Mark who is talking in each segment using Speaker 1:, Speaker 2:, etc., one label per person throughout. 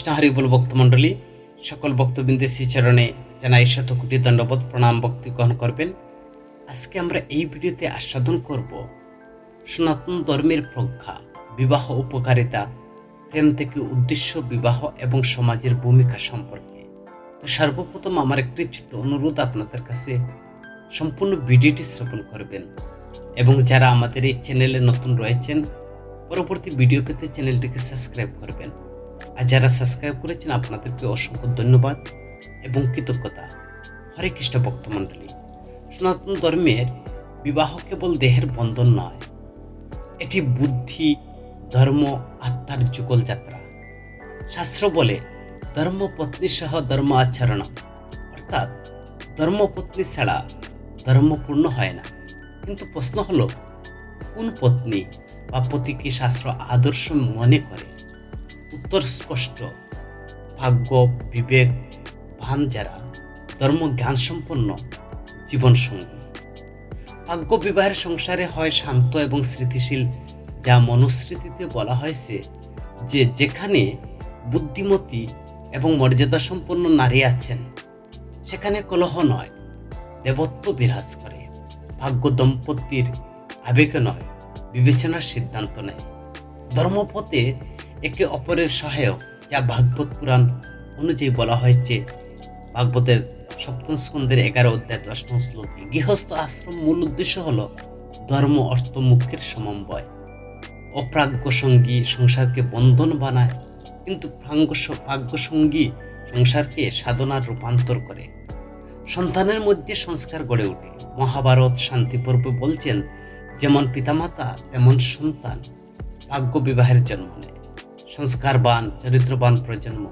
Speaker 1: কৃষ্ণ হরিবল ভক্তমণ্ডলী সকল ভক্তবৃন্দের শ্রীচরণে জানাই শত কোটি দণ্ডবোধ, প্রণাম, ভক্তি গ্রহণ করবেন। আজকে আমরা এই ভিডিওতে আস্বাদন করব সনাতন ধর্মের প্রজ্ঞা, বিবাহ উপকারিতা, প্রেম থেকে উদ্দেশ্য বিবাহ এবং সমাজের ভূমিকা সম্পর্কে। তো সর্বপ্রথম আমার একটি ছোট্ট অনুরোধ আপনাদের কাছে, সম্পূর্ণ ভিডিওটি শ্রবণ করবেন এবং যারা আমাদের এই চ্যানেলে নতুন রয়েছেন, পরবর্তী ভিডিও পেতে চ্যানেলটিকে সাবস্ক্রাইব করবেন। আর যারা সাবস্ক্রাইব করেছেন, আপনাদেরকে অসংখ্য ধন্যবাদ এবং কৃতজ্ঞতা। হরে কৃষ্ণ ভক্তমণ্ডলী সনাতন ধর্মের বিবাহ কেবল দেহের বন্ধন নয়, এটি বুদ্ধি, ধর্ম, আত্মার যুগল যাত্রা। শাস্ত্র বলে ধর্মপত্নী সহ ধর্ম আচরণ, অর্থাৎ ধর্মপত্নী ছাড়া ধর্ম পূর্ণ হয় না। কিন্তু প্রশ্ন হলো, কোন পত্নী বা পতিকে শাস্ত্র আদর্শ মনে করে? উত্তর স্পষ্ট ভাগ্য, বিবেক, ভান যারা, ধর্ম, জ্ঞান সম্পন্ন জীবন সঙ্গী ভাগ্য বিবাহের সংসারে হয় শান্ত এবং স্মৃতিশীল, যা মনুস্মৃতিতে বলা হয়েছে যে যেখানে বুদ্ধিমতী এবং মর্যাদা সম্পন্ন নারী আছেন, সেখানে কলহ নয়, দেবত্ব বিরাজ করে। ভাগ্য দম্পতির আবেগ নয়, বিবেচনার সিদ্ধান্ত নেয়। ধর্মপথে একে অপরের সহায়ক, যা ভাগবত পুরাণ অনুযায়ী বলা হয়েছে। ভাগবতের সপ্তম স্কন্ধের এগারো অধ্যায় দশ নং শ্লোকে, গৃহস্থ আশ্রম মূল উদ্দেশ্য হল ধর্ম অর্থ মুখ্যের সমন্বয়। অপ্রাজ্ঞ সঙ্গী সংসারকে বন্ধন বানায়, কিন্তু প্রাজ্ঞ প্রাজ্ঞ সঙ্গী সংসারকে সাধনার রূপান্তর করে। সন্তানের মধ্যে সংস্কার গড়ে ওঠে। মহাভারত শান্তি পর্বে বলছেন, যেমন পিতামাতা, তেমন সন্তান। ভাগ্য বিবাহের জন্ম নেয়। সংস্কারবান, চরিত্রবান প্রজন্ম।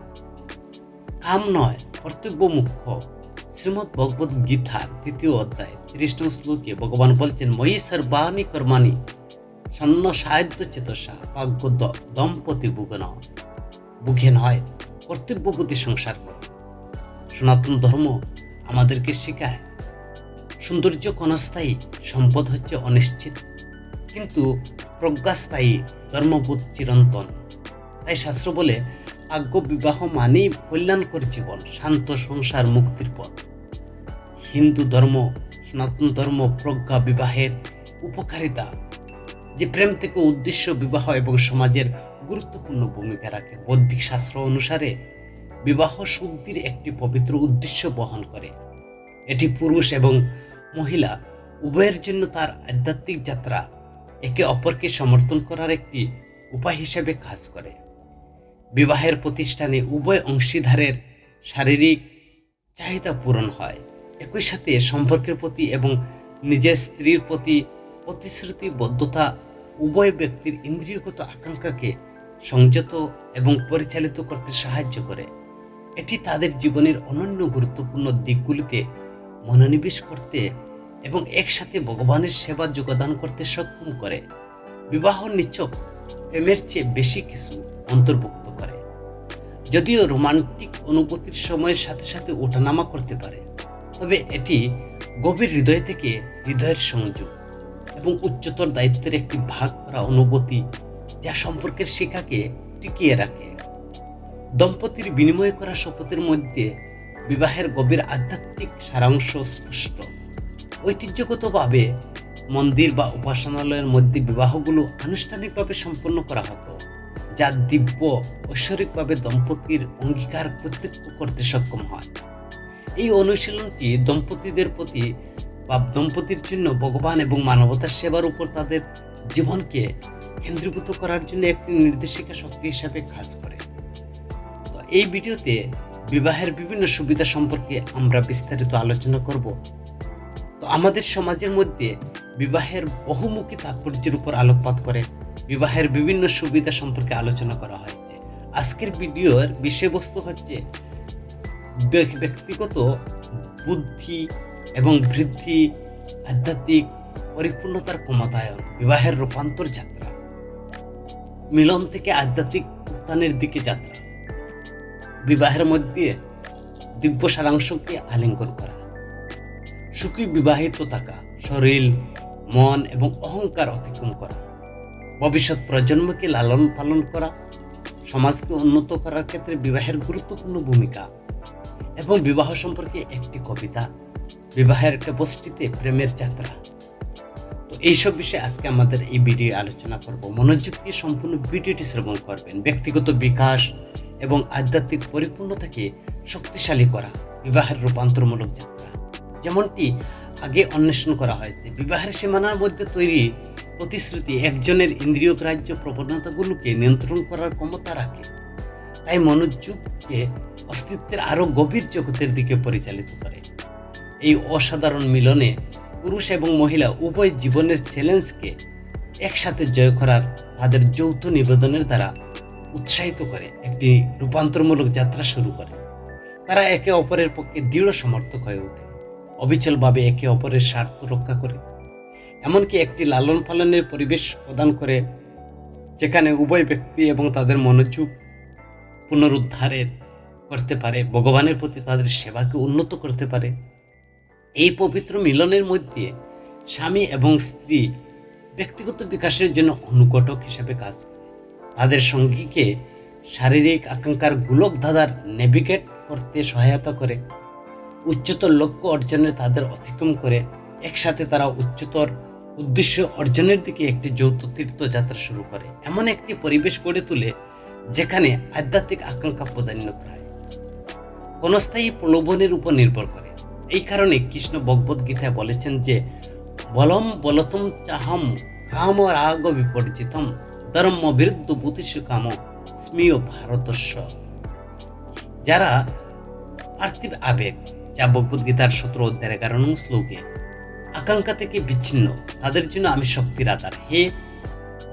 Speaker 1: কাম নয়, কর্তব্য মুখ্য। শ্রীমৎ ভগবত গীতার তৃতীয় অধ্যায় ত্রিশ শ্লোকে ভগবান বলছেন, ময়ী সর্বাণী কর্মাণী সন্ন সাহায্য চেতসা ভাগ্য দম্পতি বুগন বুঘে নয় কর্তব্যবতী সংসার করো। সনাতন ধর্ম আমাদেরকে শেখায়। সৌন্দর্য ক্ষণস্থায়ী, সম্পদ হচ্ছে অনিশ্চিত। কিন্তু প্রজ্ঞাস্থায়ী, ধর্মবোধ চিরন্তন। তাই শাস্ত্র বলে, আজ্ঞ বিবাহ মানেই কল্যাণকর জীবন, শান্ত সংসার মুক্তির পথ। হিন্দু ধর্ম, সনাতন ধর্ম, প্রজ্ঞা বিবাহের উপকারিতা, যে প্রেম থেকে উদ্দেশ্য বিবাহ এবং সমাজের গুরুত্বপূর্ণ ভূমিকা রাখে। বৌদ্ধিক শাস্ত্র অনুসারে, বিবাহ শুদ্ধির একটি পবিত্র উদ্দেশ্য বহন করে। এটি পুরুষ এবং মহিলা উভয়ের জন্য তার আধ্যাত্মিক যাত্রা একে অপরকে সমর্থন করার একটি উপায় হিসেবে কাজ করে। বিবাহের প্রতিষ্ঠানে উভয় অংশীদারের শারীরিক চাহিদা পূরণ হয়। একই সাথে সম্পর্কের প্রতি এবং নিজের স্ত্রীর প্রতি প্রতিশ্রুতিবদ্ধতা উভয় ব্যক্তির ইন্দ্রিয়গত আকাঙ্ক্ষাকে সংযত এবং পরিচালিত করতে সাহায্য করে। এটি তাদের জীবনের অনন্য গুরুত্বপূর্ণ দিকগুলিতে মনোনিবেশ করতে এবং একসাথে ভগবানের সেবা যোগদান করতে সক্ষম করে। বিবাহ নিচক প্রেমের চেয়ে বেশি কিছু অন্তর্ভুক্ত। যদিও রোমান্টিক অনুভূতির সময়ের সাথে সাথে ওঠানামা করতে পারে, তবে এটি গভীর হৃদয় থেকে হৃদয়ের সংযোগ এবং উচ্চতর দায়িত্বের একটি ভাগ করা অনুভূতি যা সম্পর্কের শিখাকে টিকিয়ে রাখে। দম্পতির বিনিময় করা শপথের মধ্যে বিবাহের গভীর আধ্যাত্মিক সারাংশ স্পষ্ট। ঐতিহ্যগতভাবে মন্দির বা উপাসনালয়ের মধ্যে বিবাহগুলো আনুষ্ঠানিকভাবে সম্পন্ন করা হতো। যা দিব্য ঐশ্বরিকভাবে দম্পতির অঙ্গীকার প্রত্যক্ষ করতে সক্ষম হয়। এই অনুশীলনটি দম্পতিদের প্রতি বা দম্পতির জন্য ভগবান এবং মানবতার সেবার উপর তাদের জীবনকে কেন্দ্রীভূত করার জন্য একটি নির্দেশিকা শক্তি হিসাবে কাজ করে। তো এই ভিডিওতে বিবাহের বিভিন্ন সুবিধা সম্পর্কে আমরা বিস্তারিত আলোচনা করব। তো আমাদের সমাজের মধ্যে বিবাহের বহুমুখী তাৎপর্যের উপর আলোকপাত করে বিবাহের বিভিন্ন সুবিধা সম্পর্কে আলোচনা করা হয়েছে। আজকের ভিডিওর বিষয়বস্তু হচ্ছে ব্যক্তিগত বুদ্ধি এবং বৃদ্ধি, আধ্যাত্মিক পরিপূর্ণতার ক্ষমতায়ন, বিবাহের রূপান্তর যাত্রা, মিলন থেকে আধ্যাত্মিক উত্থানের দিকে যাত্রা, বিবাহের মধ্যে দিব্য সারাংশকে আলিঙ্গন করা, সুখী বিবাহিত থাকা, শরীর, মন এবং অহংকার অতিক্রম করা। ভবিষ্যৎ প্রজন্মকে লালন পালন করা, সমাজকে উন্নত করার ক্ষেত্রে বিবাহের গুরুত্বপূর্ণ ভূমিকা এবং বিবাহ সম্পর্কে একটি কবিতা, বিবাহের একটা বস্তিতে প্রেমের যাত্রা। তো এইসব বিষয়ে আজকে আমাদের এই ভিডিও আলোচনা করব। মনোযোগ দিয়ে সম্পূর্ণ ভিডিওটি শ্রবণ করবেন। ব্যক্তিগত বিকাশ এবং আধ্যাত্মিক পরিপূর্ণতাকে শক্তিশালী করা, বিবাহের রূপান্তরমূলক যাত্রা। যেমনটি আগে অন্বেষণ করা হয়েছে, বিবাহের সীমানার মধ্যে তৈরি প্রতিশ্রুতি একজনের ইন্দ্রিয় গ্রাহ্য প্রবণতাগুলোকে নিয়ন্ত্রণ করার ক্ষমতা রাখে। তাই মনোযোগকে অস্তিত্বের আরও গভীর জগতের দিকে পরিচালিত করে। এই অসাধারণ মিলনে পুরুষ এবং মহিলা উভয় জীবনের চ্যালেঞ্জকে একসাথে জয় করার তাদের যৌথ নিবেদনের দ্বারা উৎসাহিত করে একটি রূপান্তরমূলক যাত্রা শুরু করে। তারা একে অপরের পক্ষে দৃঢ় সমর্থক হয়ে ওঠে। অবিচলভাবে একে অপরের স্বার্থ রক্ষা করে। এমনকি একটি লালন পালনের পরিবেশ প্রদান করে, যেখানে উভয় ব্যক্তি এবং তাদের মনোযোগ পুনরুদ্ধারের করতে পারে, ভগবানের প্রতি তাদের সেবাকে উন্নত করতে পারে। এই পবিত্র মিলনের মধ্যে স্বামী এবং স্ত্রী ব্যক্তিগত বিকাশের জন্য অনুঘটক হিসেবে কাজ করে। তাদের সঙ্গীকে শারীরিক আকাঙ্ক্ষার গোলক ধাঁধার নেভিগেট করতে সহায়তা করে। উচ্চতর লক্ষ্য অর্জনে তাদের অতিক্রম করে। একসাথে তারা উচ্চতর উদ্দেশ্য অর্জনের দিকে একটি যৌথ তীর্থযাত্রা শুরু করে। এমন একটি পরিবেশ গড়ে তোলে যেখানে আধ্যাত্মিক আকাঙ্ক্ষা প্রাধান্য পায়। ক্ষণস্থায়ী প্রলোভনের উপর নির্ভর করে। এই কারণে কৃষ্ণ ভগবদ গীতায় বলেছেন যে, বলম বলতম চাহম, কাম রাগ বিপর্জিতম, ধর্ম বিরুদ্ধ বুতিষু কাম, স্মীয় ভারতস্ব। যারা পার্থিব আবেগ, যা ভগবদ্গীতার সতেরো অধ্যায়ের এগারো শ্লোকে আকাঙ্ক্ষা থেকে বিচ্ছিন্ন। তাদের জন্য আমি শক্তির আকার হে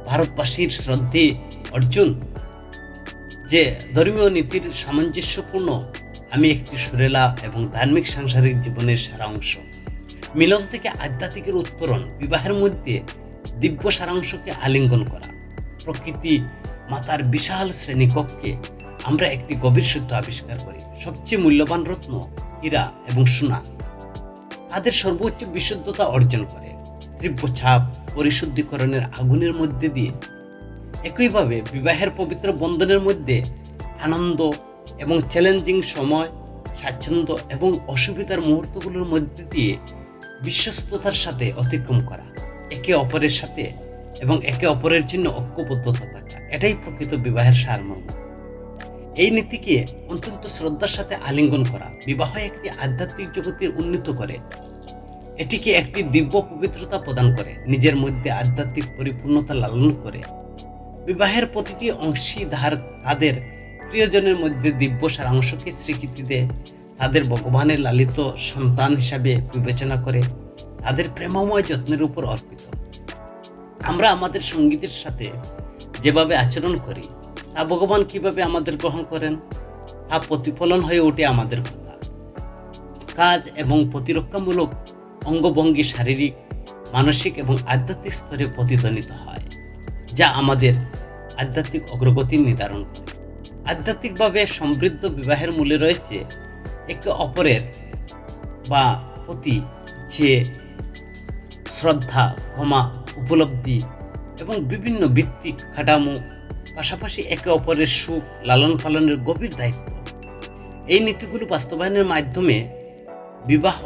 Speaker 1: ভারতবাসীর শ্রদ্ধে অর্জুন, যে ধর্মীয় নীতির সামঞ্জস্যপূর্ণ, আমি একটি সুরেলা এবং ধার্মিক সাংসারিক জীবনের সারাংশ মিলন থেকে আধ্যাত্মিকের উত্তরণ, বিবাহের মধ্যে দিব্য সারাংশকে আলিঙ্গন করা। প্রকৃতি মাতার বিশাল শ্রেণীকক্ষে আমরা একটি গভীর সত্য আবিষ্কার করি। সবচেয়ে মূল্যবান রত্ন হীরা এবং সোনা। তাদের সর্বোচ্চ বিশুদ্ধতা অর্জন করে। তীব্র ছাপ পরিশুদ্ধিকরণের আগুনের মধ্যে দিয়ে। একইভাবে বিবাহের পবিত্র বন্ধনের মধ্যে আনন্দ এবং চ্যালেঞ্জিং সময়, স্বাচ্ছন্দ্য এবং অসুবিধার মুহূর্তগুলোর মধ্যে দিয়ে বিশ্বস্ততার সাথে অতিক্রম করা, একে অপরের সাথে এবং একে অপরের জন্য ঐক্যবদ্ধতা থাকা, এটাই প্রকৃত বিবাহের সারমর্ম। এই নীতিকে অত্যন্ত শ্রদ্ধার সাথে আলিঙ্গন করা, বিবাহ একটি আধ্যাত্মিক জগতের উন্নীত করে। এটিকে একটি দিব্য পবিত্রতা প্রদান করে, নিজের মধ্যে আধ্যাত্মিক পরিপূর্ণতা লালন করে। বিবাহের প্রতিটি অংশীদার তাদের প্রিয়জনের মধ্যে দিব্য সারাংশকে স্বীকৃতি দেয়। তাদের ভগবানের লালিত সন্তান হিসাবে বিবেচনা করে তাদের প্রেমময় যত্নের উপর অর্পিত। আমরা আমাদের সঙ্গীতের সাথে যেভাবে আচরণ করি তা ভগবান কীভাবে আমাদের গ্রহণ করেন? তা প্রতিফলন হয়ে ওঠে আমাদের কথা। কাজ এবং প্রতিরক্ষামূলক অঙ্গভঙ্গি শারীরিক, মানসিক এবং আধ্যাত্মিক স্তরে প্রতিধ্বনিত হয়, যা আমাদের আধ্যাত্মিক অগ্রগতি নির্ধারণ করে। আধ্যাত্মিকভাবে সমৃদ্ধ বিবাহের মূলে রয়েছে একে অপরের বা প্রতি যে শ্রদ্ধা, ক্ষমা, উপলব্ধি এবং বিভিন্ন ভিত্তিক কাঠামো পাশাপাশি একে অপরের সুখ লালন পালনের গভীর দায়িত্ব। এই নীতিগুলো বাস্তবায়নের মাধ্যমে বিবাহ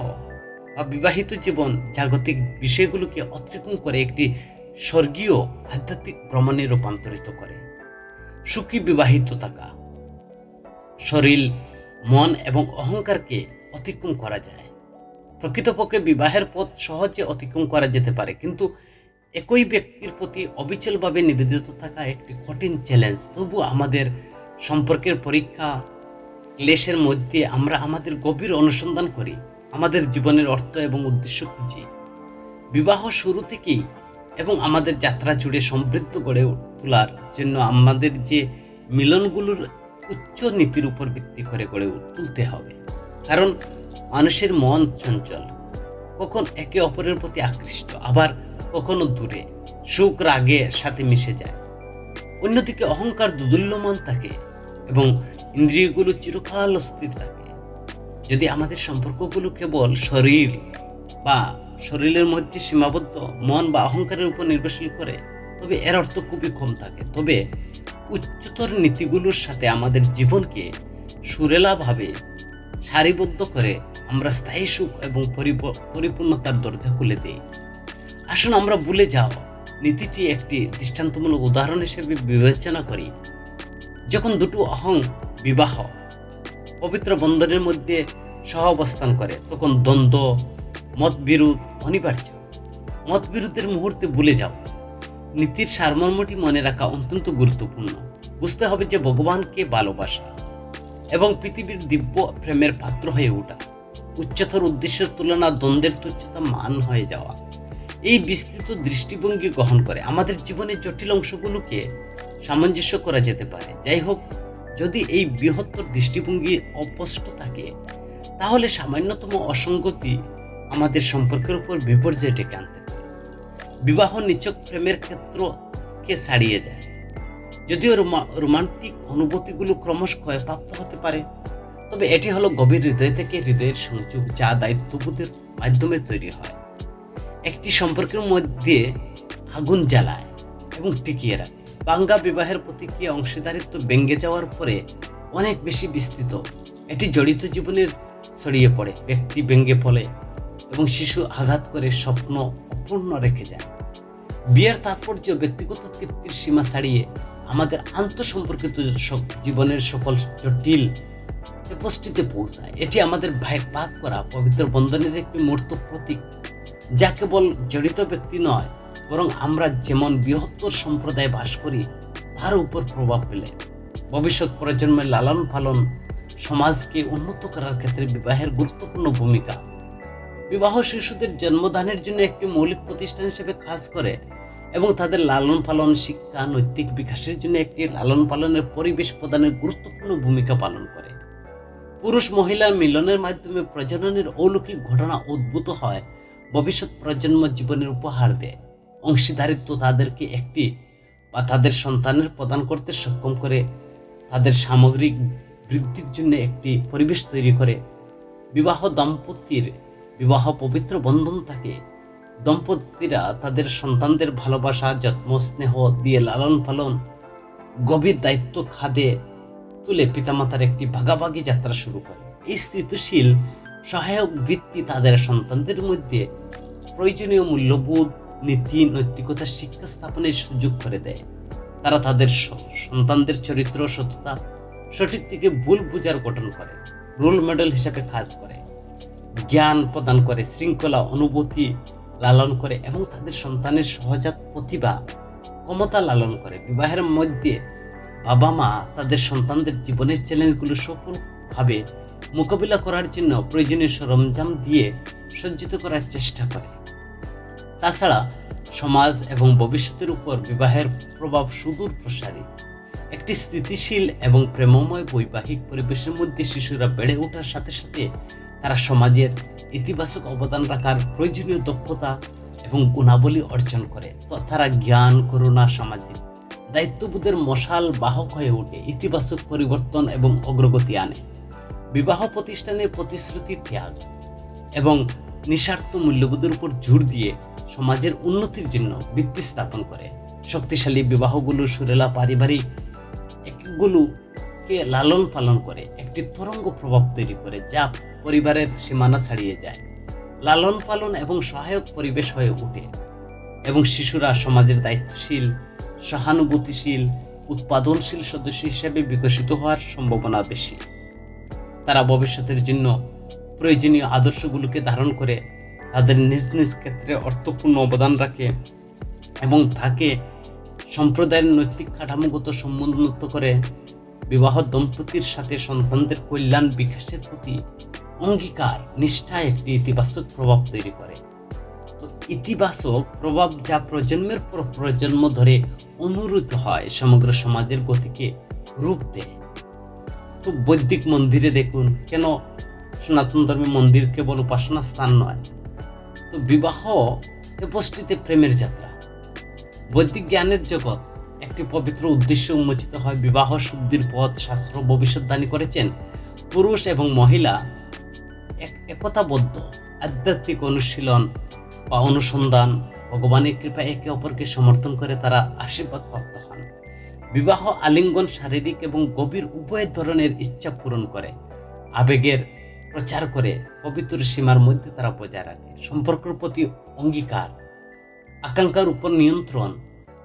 Speaker 1: বা বিবাহিত জীবন জাগতিক বিষয়গুলোকে অতিক্রম করে একটি স্বর্গীয় আধ্যাত্মিক ভ্রমণে রূপান্তরিত করে। সুখী বিবাহিত থাকা, শরীর, মন এবং অহংকারকে অতিক্রম করা যায়। প্রকৃতপক্ষে বিবাহের পথ সহজে অতিক্রম করা যেতে পারে, কিন্তু একই ব্যক্তির প্রতি অবিচলভাবে নিবেদিত থাকা একটি কঠিন চ্যালেঞ্জ তবু আমাদের সম্পর্কের পরীক্ষা, ক্লেশের মধ্যে আমরা আমাদের গভীর অনুসন্ধান করি, আমাদের জীবনের অর্থ এবং উদ্দেশ্য খুঁজি। বিবাহ শুরু থেকেই এবং আমাদের যাত্রা জুড়ে সমৃদ্ধ গড়ে তোলার জন্য আমাদের যে মিলনগুলোর উচ্চ নীতির উপর ভিত্তি করে গড়ে তুলতে হবে। কারণ মানুষের মন চঞ্চল, কখন একে অপরের প্রতি আকৃষ্ট, আবার কখনো দূরে, সুখ রাগের সাথে মিশে যায়। অন্যদিকে অহংকার দুদুল্যমান থাকে এবং ইন্দ্রিয়গুলো চিরকাল অস্থির থাকে। যদি আমাদের সম্পর্কগুলো কেবল শরীর বা শরীরের মধ্যে সীমাবদ্ধ মন বা অহংকারের উপর নির্ভরশীল করে, তবে এর অর্থ খুবই কম থাকে। তবে উচ্চতর নীতিগুলোর সাথে আমাদের জীবনকে সুরেলাভাবে সারিবদ্ধ করে আমরা স্থায়ী সুখ এবং পরিপ- পরিপূর্ণতার দরজা খুলে দিই। আসুন আমরা ভুলে যাও। নীতিটি একটি দৃষ্টান্তমূলক উদাহরণ হিসেবে বিবেচনা করি। যখন দুটো অহং বিবাহ পবিত্র বন্ধনের মধ্যে সহ অবস্থান করে, তখন দ্বন্দ্ব, মতবিরোধ অনিবার্য। মতবিরোধের মুহূর্তে ভুলে যাও। নীতির সারমর্মটি মনে রাখা অত্যন্ত গুরুত্বপূর্ণ। বুঝতে হবে যে ভগবানকে ভালোবাসা এবং পৃথিবীর দিব্য প্রেমের পাত্র হয়ে ওঠা। উচ্চতর উদ্দেশ্যের তুলনা দ্বন্দ্বের তুচ্ছতা মান হয়ে যাওয়া। এই বিস্তৃত দৃষ্টিভঙ্গি গ্রহণ করে আমাদের জীবনের জটিল অংশগুলোকে সামঞ্জস্য করা যেতে পারে। যাই হোক, যদি এই বৃহত্তর দৃষ্টিভঙ্গি অস্পষ্ট থাকে, তাহলে সামান্যতম অসঙ্গতি আমাদের সম্পর্কের উপর বিপর্যয় ডেকে আনতে পারে। বিবাহ নিচক প্রেমের ক্ষেত্রকে ছাড়িয়ে যায়। যদিও রোমা- রোমান্টিক অনুভূতিগুলো ক্রমশ ক্ষয়প্রাপ্ত হতে পারে, তবে এটি হলো গভীর হৃদয় থেকে হৃদয়ের সংযোগ যা দায়িত্ববোধের মাধ্যমে তৈরি হয়। একটি সম্পর্কের মধ্যে আগুন জ্বালায় এবং টিকিয়ে রাখে। বাঙ্গা বিবাহের প্রতিক্রিয়া অংশীদারিত্ব ব্যঙ্গে যাওয়ার পরে অনেক বেশি বিস্তৃত। এটি জড়িত জীবনের ছড়িয়ে পড়ে, ব্যক্তি ব্যঙ্গে ফলে এবং শিশু আঘাত করে স্বপ্ন অপূর্ণ রেখে যায়। বিয়ের তাৎপর্য, ব্যক্তিগত তৃপ্তির সীমা ছাড়িয়ে আমাদের আন্তঃসম্পর্কিত জীবনের সকল জটিল উপস্থিতিতে পৌঁছায়। এটি আমাদের ভাগ করা পবিত্র বন্ধনের একটি মূর্ত প্রতীক। যা কেবল জড়িত ব্যক্তি নয়, বরং আমরা যেমন বৃহত্তর সম্প্রদায়ে বাস করি, তার উপর প্রভাব ফেলে। ভবিষ্যৎ প্রজন্মের লালন পালন সমাজকে উন্নত করার ক্ষেত্রে বিবাহের গুরুত্বপূর্ণ ভূমিকা। বিবাহ শিশুদের জন্মদানের জন্য একটি মৌলিক প্রতিষ্ঠান হিসেবে কাজ করে এবং তাদের লালন পালন, শিক্ষা, নৈতিক বিকাশের জন্য একটি লালন পালনের পরিবেশ প্রদানের গুরুত্বপূর্ণ ভূমিকা পালন করে। পুরুষ মহিলার মিলনের মাধ্যমে প্রজননের অলৌকিক ঘটনা উদ্ভূত হয় ভবিষ্যৎ প্রজন্ম জীবনের উপহার দেয়। অংশীদারিত্ব তাদেরকে একটি বা তাদের সন্তানের প্রদান করতে সক্ষম করে। তাদের সামগ্রিক বৃদ্ধির জন্য একটি পরিবেশ তৈরি করে। বিবাহ দম্পতির বিবাহ পবিত্র বন্ধন থাকে। দম্পতিরা তাদের সন্তানদের ভালোবাসা, যত্ন, স্নেহ দিয়ে লালন পালন, গভীর দায়িত্ব খাদে তুলে পিতামাতার একটি ভাগাভাগি যাত্রা শুরু করে। এই স্থিতিশীল সহায়ক ভিত্তি তাদের সন্তানদের মধ্যে প্রয়োজনীয় মূল্যবোধ, নীতি নৈতিকতার শিক্ষা স্থাপনের সুযোগ করে দেয়। তারা তাদের সন্তানদের চরিত্র সততা সঠিক থেকে ভুল বোঝার গঠন করে, রোল মডেল হিসেবে কাজ করে, জ্ঞান প্রদান করে, শৃঙ্খলা, অনুভূতি লালন করে এবং তাদের সন্তানের সহজাত প্রতিভা, ক্ষমতা লালন করে। বিবাহের মধ্যে বাবা মা তাদের সন্তানদের জীবনের চ্যালেঞ্জগুলো সফলভাবে মোকাবিলা করার জন্য প্রয়োজনীয় সরঞ্জাম দিয়ে সজ্জিত করার চেষ্টা করে। তাছাড়া সমাজ এবং ভবিষ্যতের উপর বিবাহের প্রভাব সুদূর প্রসারী। একটি স্থিতিশীল এবং প্রেমময় বৈবাহিক পরিবেশের মধ্যে শিশুরা বেড়ে ওঠার সাথে সাথে তারা সমাজের ইতিবাচক অবদান রাখার প্রয়োজনীয় দক্ষতা এবং গুণাবলী অর্জন করে তারা জ্ঞান, করুণা, সামাজিক দায়িত্ববোধের মশাল বাহক হয়ে ওঠে, ইতিবাচক পরিবর্তন এবং অগ্রগতি আনে। বিবাহ প্রতিষ্ঠানের প্রতিশ্রুতি ত্যাগ এবং নিঃস্বার্থ মূল্যবোধের উপর জোর দিয়ে সমাজের উন্নতির জন্য ভিত্তি স্থাপন করে। শক্তিশালী বিবাহগুলো সুরেলা পারিবারিক একগুলোকে লালন পালন করে, একটি তরঙ্গ প্রভাব তৈরি করে যা পরিবারের সীমানা ছাড়িয়ে যায়। লালন পালন এবং সহায়ক পরিবেশ হয়ে ওঠে এবং শিশুরা সমাজের দায়িত্বশীল, সহানুভূতিশীল, উৎপাদনশীল সদস্য হিসেবে বিকশিত হওয়ার সম্ভাবনা বেশি। তারা ভবিষ্যতের জন্য প্রয়োজনীয় আদর্শগুলোকে ধারণ করে তাদের নিজ নিজ ক্ষেত্রে অর্থপূর্ণ অবদান রাখে এবং তাকে সম্প্রদায়ের নৈতিক কাঠামোগত সমুন্নত করে বিবাহ দম্পতির সাথে সন্তানদের কল্যাণ বিকাশের প্রতি অঙ্গীকার নিষ্ঠা একটি ইতিবাচক প্রভাব তৈরি করে। তো ইতিবাচক প্রভাব যা প্রজন্মের পর প্রজন্ম ধরে অনুরূত হয় সমগ্র সমাজের গতিকে রূপ দেয়। তো বৈদিক মন্দিরে দেখুন, কেন সনাতন ধর্মে মন্দির কেবল উপাসনা স্থান নয়? তো বিবাহ উপস্থিতে প্রেমের যাত্রা। বৈদিক জ্ঞানের জগৎ একটি পবিত্র উদ্দেশ্য উন্মোচিত হয় বিবাহ শুদ্ধির পথ, শাস্ত্র ভবিষ্যৎবাণী করেছেন পুরুষ এবং মহিলা এক একতাবদ্ধ, আধ্যাত্মিক অনুশীলন বা অনুসন্ধান। ভগবানের কৃপায় একে অপরকে সমর্থন করে তারা আশীর্বাদ প্রাপ্ত হন। বিবাহ আলিঙ্গন শারীরিক এবং গভীর উভয় ধরনের ইচ্ছা পূরণ করে। আবেগের প্রচার করে পবিত্র সীমার মধ্যে তারা বজায় রাখে। সম্পর্কের প্রতি অঙ্গীকার, আকাঙ্ক্ষার উপর নিয়ন্ত্রণ,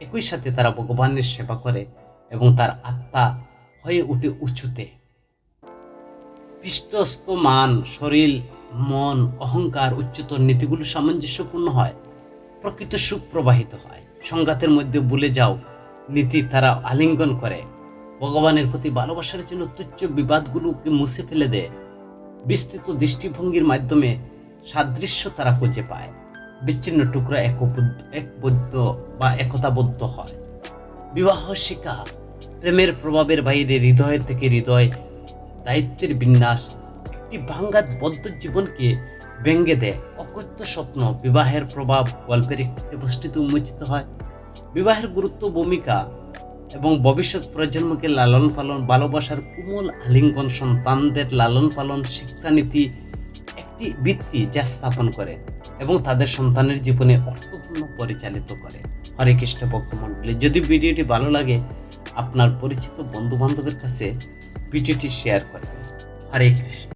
Speaker 1: একই সাথে তারা ভগবানের সেবা করে এবং তার আত্মা হয়ে উঠে উঁচুতে। পৃষ্ঠস্থ মান, শরীর, মন, অহংকার, উচ্চতর নীতিগুলো সামঞ্জস্যপূর্ণ হয়, প্রকৃত সুখ প্রবাহিত হয়। সংঘাতের মধ্যে ভুলে যাও নীতি তারা আলিঙ্গন করে। ভগবানের প্রতি ভালোবাসার জন্য তুচ্ছ বিবাদগুলোকে মুছে ফেলে দেয়। বিস্তৃত দৃষ্টিভঙ্গির মাধ্যমে সাদৃশ্য তারা খুঁজে পায়। বিচ্ছিন্ন টুকরা একবদ্ধ একবদ্ধ বা একতাবদ্ধ হয়। বিবাহ শিকা প্রেমের প্রভাবের বাইরে হৃদয়ের থেকে হৃদয়, দায়িত্বের বিন্যাস একটি ভাঙ্গাত বদ্ধ জীবনকে ব্যঙ্গে দেয়। অকথ্য স্বপ্ন বিবাহের প্রভাব গল্পের একটি উন্মোচিত হয়। বিবাহের গুরুত্ব ভূমিকা এবং ভবিষ্যৎ প্রজন্মকে লালন পালন, ভালোবাসার কুমল আলিঙ্গন সন্তানদের লালন পালন শিক্ষানীতি একটি ভিত্তি যা স্থাপন করে এবং তাদের সন্তানের জীবনে অর্থপূর্ণ পরিচালিত করে। হরে কৃষ্ণ ভক্তমণ্ডলী, যদি ভিডিওটি ভালো লাগে, আপনার পরিচিত বন্ধু বান্ধবের কাছে ভিডিওটি শেয়ার করবেন হরে কৃষ্ণ।